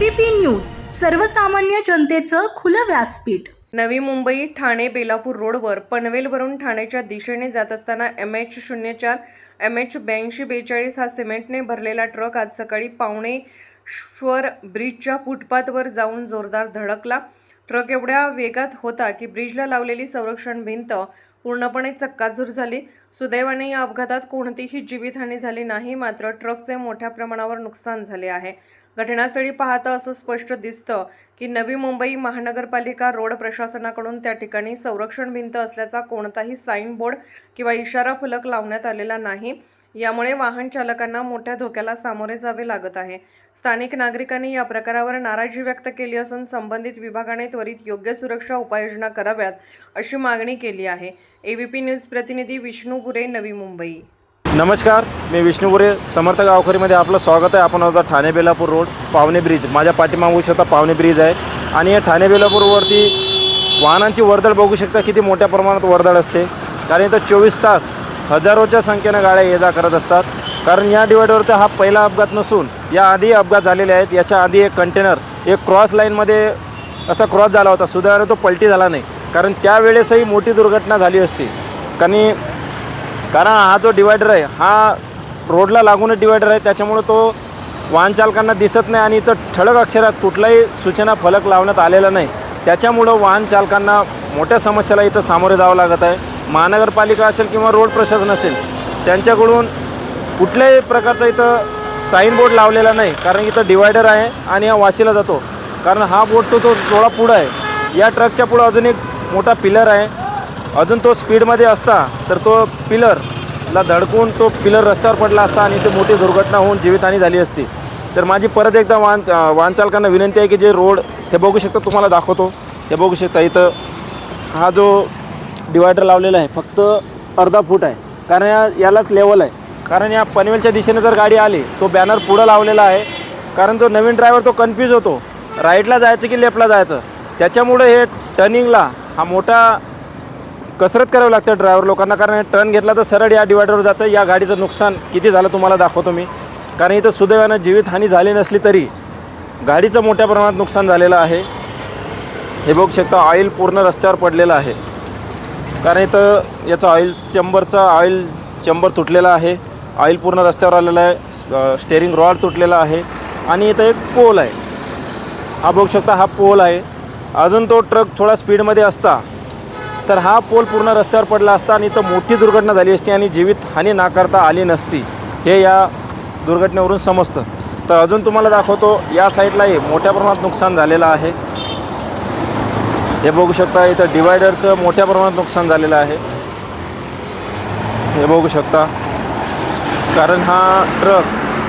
ABP news सर्वसामान्य जनतेचं खुलं व्यासपीठ. नवी मुंबई ठाणे बेलापूर रोडवर पनवेलवरून ठाण्याच्या दिशेने जात असताना एम एच शून्य चार एम एच ब्याऐंशी बेचाळीस हा सिमेंटने भरलेला ट्रक आज सकाळी पावणे श्वर ब्रिजच्या फुटपाथवर जाऊन जोरदार धडकला. ट्रक एवढ्या वेगात होता की ब्रिजला लावलेली संरक्षण भिंत पूर्णपणे चक्काझूर झाली. सुदैवाने या अपघातात कोणतीही जीवितहानी झाली नाही मात्र ट्रकचे मोठ्या प्रमाणावर नुकसान झाले आहे. घटनास्थळी पाहता असं स्पष्ट दिसतं की नवी मुंबई महानगरपालिका रोड प्रशासनाकडून त्या ठिकाणी संरक्षण भिंत असल्याचा कोणताही साईनबोर्ड किंवा इशारा फलक लावण्यात आलेला नाही. यामुळे वाहन चालकांना मोठ्या धोक्याला सामोरे जावे लागत आहे. स्थानिक नागरिकांनी या प्रकारावर नाराजी व्यक्त केली असून संबंधित विभागाने त्वरित योग्य सुरक्षा उपाययोजना कराव्यात अशी मागणी केली आहे. एबीपी न्यूज प्रतिनिधी विष्णू गुरे नवी मुंबई. नमस्कार मी विष्णुपुरे समर्थ गावखरीमध्ये आपलं स्वागत आहे. आपण आता ठाणे बेलापूर रोड पावणे ब्रिज. माझ्या पाठीमागू शकता पावणे ब्रिज आहे. आणि या ठाणे बेलापूरवरती वाहनांची वर्दळ बघू शकता किती मोठ्या प्रमाणात वर्दळ असते. कारण इथं चोवीस तास हजारोच्या संख्येनं गाड्या ये जा करत असतात. कारण या डिवायडरवरती हा पहिला अपघात नसून याआधी अपघात झालेले आहेत. याच्या आधी एक कंटेनर एक क्रॉस लाईनमध्ये असा क्रॉस झाला होता. सुदैवाने तो पलटी झाला नाही. कारण त्यावेळेसही मोठी दुर्घटना झाली असती. कारण कारण हा जो डिवायडर आहे हा रोडला लागूनच डिवायडर आहे. त्याच्यामुळं तो वाहनचालकांना दिसत नाही आणि इथं ठळक अक्षरात कुठलाही सूचना फलक लावण्यात आलेला नाही. त्याच्यामुळं वाहनचालकांना मोठ्या समस्याला इथं सामोरे जावं लागत आहे. महानगरपालिका असेल किंवा रोड प्रशासन असेल त्यांच्याकडून कुठल्याही प्रकारचा इथं साईनबोर्ड लावलेला नाही. कारण इथं डिवायडर आहे आणि हा वाशीला जातो. कारण हा बोर्ड तो तो थोडा पुढं आहे. या ट्रकच्या पुढं अजून एक मोठा पिलर आहे. अजून तो स्पीडमध्ये असता तर तो पिलरला धडकून तो पिलर रस्त्यावर पडला असता आणि ते मोठी दुर्घटना होऊन जीवितहानी झाली असती. तर माझी परत एकदा वाहन वाहनचालकांना विनंती आहे की जे रोड हे बघू शकता तुम्हाला दाखवतो. हे बघू शकता इथं हा जो डिवायडर लावलेला आहे फक्त अर्धा फूट आहे. कारण या यालाच लेवल आहे. कारण या पनवेलच्या दिशेने जर गाडी आली तो बॅनर पुढं लावलेला आहे. कारण जो नवीन ड्रायव्हर तो कन्फ्यूज होतो. राईटला जायचं की लेफ्टला जायचं? त्याच्यामुळे हे टर्निंगला हा मोठा कसरत करावी लागते ड्रायव्हर लोकांना. कारण टर्न घेतला तर सरळ या डिवायडरवर जातं. या गाडीचं नुकसान किती झालं तुम्हाला दाखवतो मी. कारण इथं सुदैवानं जीवितहानी झाली नसली तरी गाडीचं मोठ्या प्रमाणात नुकसान झालेलं आहे. हे बघू शकता ऑइल पूर्ण रस्त्यावर पडलेलं आहे. कारण इथं याचं ऑइल चंबरचा ऑइल चंबर तुटलेला आहे. ऑइल पूर्ण रस्त्यावर आलेलं आहे. स्टेअरिंग रॉड तुटलेला आहे. आणि इथं एक पोल आहे. हा बघू शकता हा पोल आहे. अजून तो ट्रक थोडा स्पीडमध्ये असता. तर हा पोल पूर्ण रस्त्यावर पडला असता आणि इथं मोठी दुर्घटना झाली असती आणि जीवित हानी नाकारता आली नसती. हे या दुर्घटनेवरून समजतं. तर अजून तुम्हाला दाखवतो या साईडलाही मोठ्या प्रमाणात नुकसान झालेलं आहे. हे बघू शकता इथं डिवायडरचं मोठ्या प्रमाणात नुकसान झालेलं आहे. हे बघू शकता. कारण हा ट्रक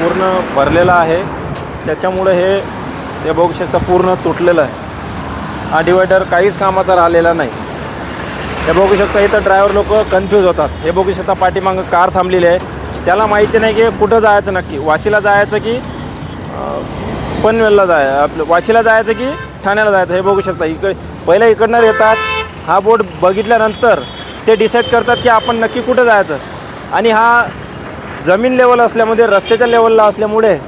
पूर्ण भरलेला आहे. त्याच्यामुळे हे हे बघू शकता पूर्ण तुटलेलं आहे. हा डिवायडर काहीच कामाचा राहिलेला नाही. हे बघू शकता इथं ड्रायव्हर लोक कन्फ्यूज होतात. हे बघू शकता पाठीमागं कार थांबलेली आहे. त्याला माहिती नाही की कुठं जायचं नक्की. वाशीला जायचं की पनवेलला जाय आपलं वाशीला जायचं की ठाण्याला जायचं हे बघू शकता. इकडे पहिल्या इकडनं येतात. हा बोर्ड बघितल्यानंतर ते डिसाईड करतात की आपण नक्की कुठं जायचं. आणि हा जमीन लेवल असल्यामुळे रस्त्याच्या लेवलला असल्यामुळे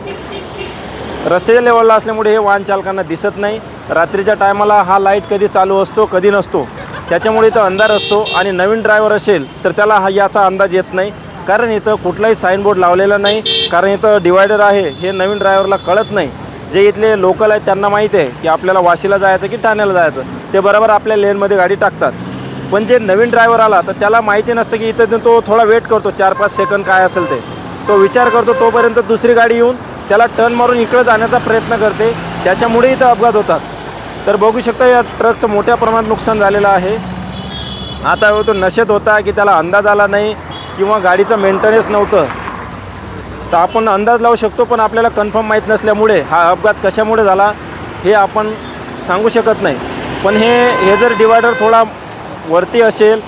रस्त्याच्या लेवलला असल्यामुळे हे वाहन चालकांना दिसत नाही. रात्रीच्या टायमाला हा लाइट कधी चालू असतो कधी नसतो. त्याच्यामुळे इथं अंधार असतो आणि नवीन ड्रायव्हर असेल तर त्याला हा याचा अंदाज येत नाही. कारण इथं कुठलाही साईनबोर्ड लावलेला नाही. कारण इथं डिवायडर आहे हे नवीन ड्रायव्हरला कळत नाही. जे इथले लोकल आहेत त्यांना माहीत आहे की आपल्याला वाशीला जायचं की ठाण्याला जायचं. ते बरोबर आपल्या लेनमध्ये गाडी टाकतात. पण जे नवीन ड्रायव्हर आला तर त्याला माहिती नसतं की इथं तो थोडा वेट करतो चार पाच सेकंद काय असेल ते. तो विचार करतो तोपर्यंत दुसरी गाडी येऊन त्याला टर्न मारून इकडं जाण्याचा प्रयत्न करते. त्याच्यामुळे इथं अपघात होतात. तर बघू शकता या ट्रकचं मोठ्या प्रमाणात नुकसान झालेलं आहे. आता तो नशेत होता की त्याला अंदाज आला नाही किंवा गाडीचं मेंटेनन्स नव्हतं. तर आपण अंदाज लावू शकतो पण आपल्याला कन्फर्म माहीत नसल्यामुळे हा अपघात कशामुळे झाला हे आपण सांगू शकत नाही. पण हे हे जर डिवायडर थोडा वरती असेल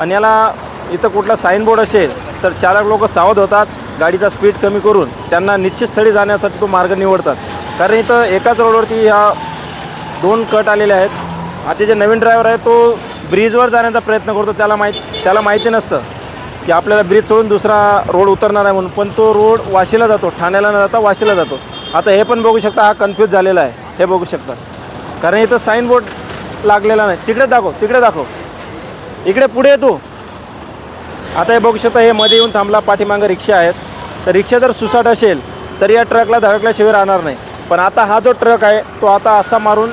आणि याला इथं कुठला साईनबोर्ड असेल तर चालक लोक सावध होतात गाडीचा स्पीड कमी करून त्यांना निश्चित स्थळी जाण्यासाठी तो मार्ग निवडतात. कारण इथं एकाच रोडवरती ह्या दोन कट आलेले आहेत. आता जे नवीन ड्रायव्हर आहे तो ब्रिजवर जाण्याचा प्रयत्न करतो. त्याला माहीत त्याला माहिती नसतं की आपल्याला ब्रिज सोडून दुसरा रोड उतरणार आहे म्हणून. पण तो रोड वाशीला जातो ठाण्याला न जाता वाशीला जातो. आता हे पण बघू शकता हा कन्फ्यूज झालेला आहे. हे बघू शकता. कारण इथं साईन बोर्ड लागलेला नाही. तिकडे दाखव तिकडे दाखव. इकडे पुढे येतो आता हे बघू शकता हे मध्ये येऊन थांबला पाठीमागं रिक्षा आहेत. तर रिक्षा जर सुसाट असेल तर या ट्रकला धडकल्याशिवाय राहणार नाही. पण आता हा जो ट्रक आहे तो आता असा मारून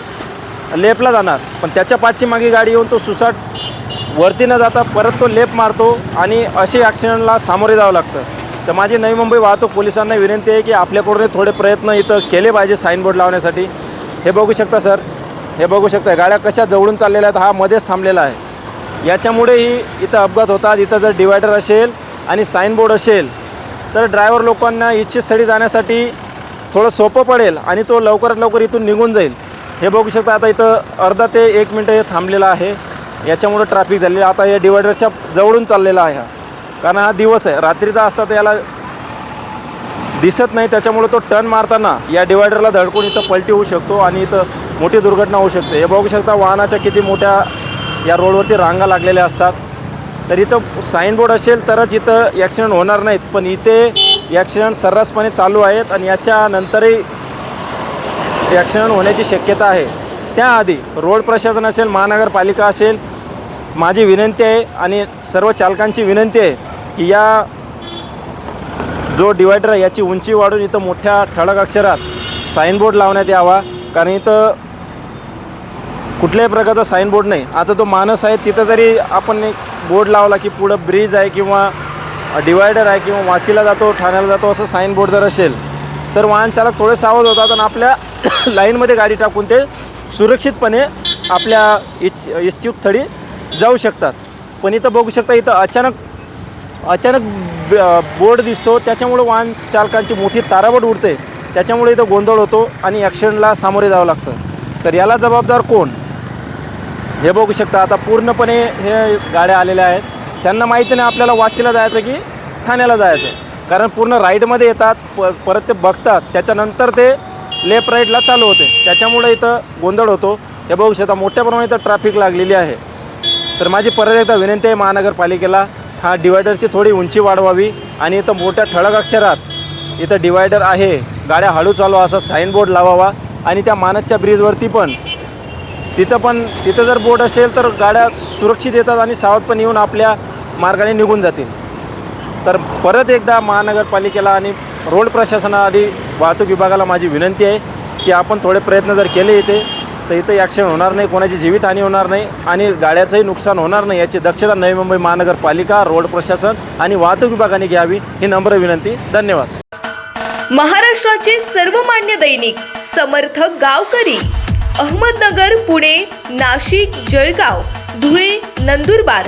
लेपला जाणार. पण त्याच्या पाठीमागे गाडी येऊन तो सुसाट वरती न जाता परत तो लेप मारतो आणि अशी ॲक्सिडेंटला सामोरे जावं लागतं. तर माझी नवी मुंबई वाहतूक पोलिसांना विनंती आहे की आपल्याकडून थोडे प्रयत्न इथं केले पाहिजे साईनबोर्ड लावण्यासाठी. हे बघू शकता सर. हे बघू शकता गाड्या कशा जवळून चाललेल्या आहेत हा मध्येच थांबलेला आहे. याच्यामुळेही इथं अपघात होतात. इथं जर डिवायडर असेल आणि साईनबोर्ड असेल तर ड्रायव्हर लोकांना इच्छित स्थळी जाण्यासाठी थोडं सोपं पडेल आणि तो लवकरात लवकर इथून निघून जाईल. हे बघू शकता आता इथं अर्धा ते एक मिनटं हे थांबलेलं आहे. याच्यामुळं ट्रॅफिक झालेलं आता या डिवायडरच्या जवळून चाललेला आहे हा. कारण हा दिवस आहे. रात्रीचा असता तर याला दिसत नाही. त्याच्यामुळे तो टर्न मारताना या डिवायडरला धडकून इथं पलटी होऊ शकतो आणि इथं मोठी दुर्घटना होऊ शकते. हे बघू शकता वाहनाच्या किती मोठ्या या रोडवरती रांगा लागलेल्या असतात. तर इथं साईन बोर्ड असेल तरच इथं ॲक्सिडेंट होणार नाहीत. पण इथे ॲक्सिडेंट सर्रासपणे चालू आहेत आणि याच्यानंतरही ॲक्सिडेंट होण्याची शक्यता आहे. त्याआधी रोड प्रशासन असेल महानगरपालिका असेल माझी विनंती आहे आणि सर्व चालकांची विनंती आहे की या जो डिवायडर आहे याची उंची वाढून इथं मोठ्या ठळक अक्षरात साईनबोर्ड लावण्यात यावा. कारण इथं कुठल्याही प्रकारचा साईनबोर्ड नाही. आता तो माणस आहे तिथं जरी आपण एक बोर्ड लावला की पुढं ब्रिज आहे किंवा डिवायडर आहे किंवा वाशीला जातो ठाण्याला जातो असं साईनबोर्ड जर असेल तर वाहन चालक थोडे सावध होतात आणि आपल्या लाईनमध्ये गाडी टाकून ते सुरक्षितपणे आपल्या इच इच्छुक स्थळी जाऊ शकतात. पण इथं बघू शकता इथं अचानक अचानक ब- बोर्ड दिसतो. त्याच्यामुळं वाहन चालकांची मोठी ताराबट उडते. त्याच्यामुळे इथं गोंधळ होतो आणि ॲक्सिडेंटला सामोरे जावं लागतं. तर याला जबाबदार कोण? हे बघू शकता. आता पूर्णपणे हे गाड्या आलेल्या आहेत. त्यांना माहिती नाही आपल्याला वाशीला जायचं की ठाण्याला जायचं. कारण पूर्ण राईडमध्ये येतात प परत ते बघतात. त्याच्यानंतर ते लेफ्ट राईटला चालू होते. त्याच्यामुळे इथं गोंधळ होतो. हे बघू शकता मोठ्या प्रमाणात इथं ट्रॅफिक लागलेली आहे. तर माझी परत एकदा विनंती आहे महानगरपालिकेला हा डिवायडरची थोडी उंची वाढवावी आणि इथं मोठ्या ठळक अक्षरात इथं डिवायडर आहे. गाड्या हळू चालवा असा साईनबोर्ड लावावा आणि त्या मानसच्या ब्रिजवरती पण. तिथं पण तिथं जर बोर्ड असेल तर गाड्या सुरक्षित येतात आणि सावध पण येऊन आपल्या मार्गाने निघून जातील. तर परत एकदा महानगरपालिकेला आणि रोड प्रशासनाआधी वाहतूक विभागाला माझी विनंती आहे की आपण थोडे प्रयत्न जर केले इथे तर इथं ॲक्सिडेंट होणार नाही कोणाची जीवितहानी होणार नाही आणि गाड्याचंही नुकसान होणार नाही याची दक्षता नवी मुंबई महानगरपालिका रोड प्रशासन आणि वाहतूक विभागाने घ्यावी ही नम्र विनंती. धन्यवाद. महाराष्ट्राचे सर्वमान्य दैनिक समर्थ गावकरी अहमदनगर पुणे नाशिक जळगाव धुळे नंदुरबार